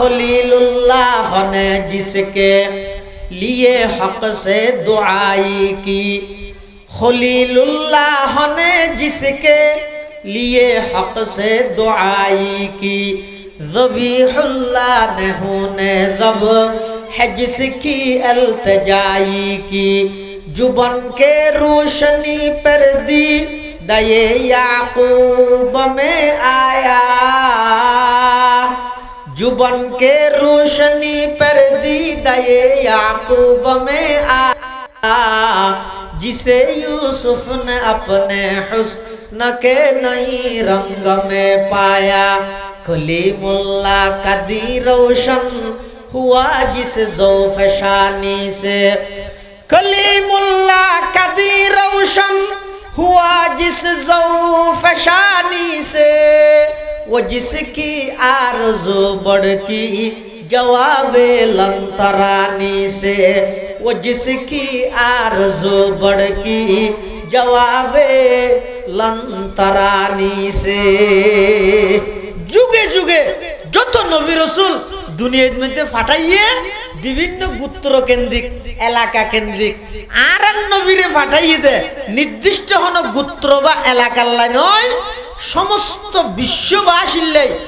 खलीलुल्लाह ने जिसके लिए हक से दुआई की। खलीलुल्लाह ने जिसके लिए हक से दुआई की। ज़बीहुल्लाह ने होने रब है जिसकी अल्तजाई की। जुबन के रोशनी पर दी दये याकूब में आया जुबन के रोशनी पर दी दये याकूब में आया जिसे यूसुफ ने अपने हुस्न के नई रंग में पाया कलीमुल्ला का दी रोशन हुआ जिस जोफ शानी से कलीमुल्ला का दी रोशन हुआ जिस जोफ शानी से वो जिसकी आरज़ू बढ़ की जवाब लंतरानी से वो जिसकी आरज़ू बढ़ की जवाब लंतरानी से যুগে যুগে যত নবী রসুল দুনিয়ার মধ্যে ফাটাইয়ে বিভিন্ন গোত্র কেন্দ্রিক এলাকা কেন্দ্রিক আর এক নবীরে ফাটাইয়ে দে নির্দিষ্ট হন গোত্র বা এলাকার লাই নয় সমস্ত বিশ্ববাসীর